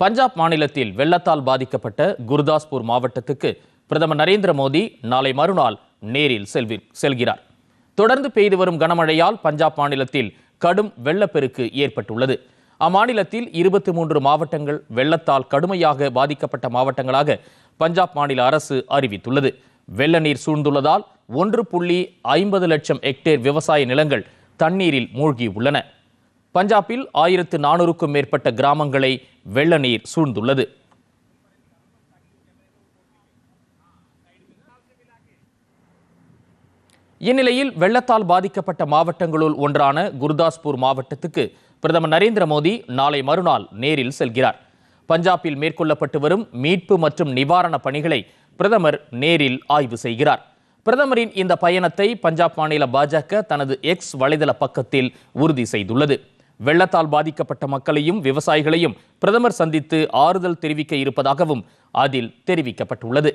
பஞ்சாப் மாநிலத்தில் வெள்ளத்தால் பாதிக்கப்பட்ட குர்தாஸ்பூர் மாவட்டத்துக்கு பிரதமர் நரேந்திர மோடி நாளை மறுநாள் நேரில் செல்வி செல்கிறார். தொடர்ந்து பெய்து வரும் கனமழையால் பஞ்சாப் மாநிலத்தில் கடும் வெள்ளப்பெருக்கு ஏற்பட்டுள்ளது. அம்மாநிலத்தில் இருபத்தி மூன்று மாவட்டங்கள் வெள்ளத்தால் கடுமையாக பாதிக்கப்பட்ட மாவட்டங்களாக பஞ்சாப் மாநில அரசு அறிவித்துள்ளது. வெள்ள நீர் சூழ்ந்துள்ளதால் ஒன்று புள்ளி ஐம்பது லட்சம் ஹெக்டேர் விவசாய நிலங்கள் தண்ணீரில் மூழ்கி உள்ளன பஞ்சாபில் ஆயிரத்து நானூறுக்கும் மேற்பட்ட கிராமங்களை வெள்ள நீர் சூழ்ந்துள்ளது. இந்நிலையில் வெள்ளத்தால் பாதிக்கப்பட்ட மாவட்டங்களுள் ஒன்றான குர்தாஸ்பூர் மாவட்டத்துக்கு பிரதமர் நரேந்திர மோடி நாளை மறுநாள் நேரில் செல்கிறார். பஞ்சாபில் மேற்கொள்ளப்பட்டு வரும் மீட்பு மற்றும் நிவாரணப் பணிகளை பிரதமர் நேரில் ஆய்வு செய்கிறார். பிரதமரின் இந்த பயணத்தை பஞ்சாப் மாநில பாஜக தனது எக்ஸ் வலைதள பக்கத்தில் உறுதி செய்துள்ளது. வெள்ளத்தால் பாதிக்கப்பட்ட மக்களையும் விவசாயிகளையும் பிரதமர் சந்தித்து ஆறுதல் தெரிவிக்க இருப்பதாகவும் அதில் தெரிவிக்கப்பட்டுள்ளது.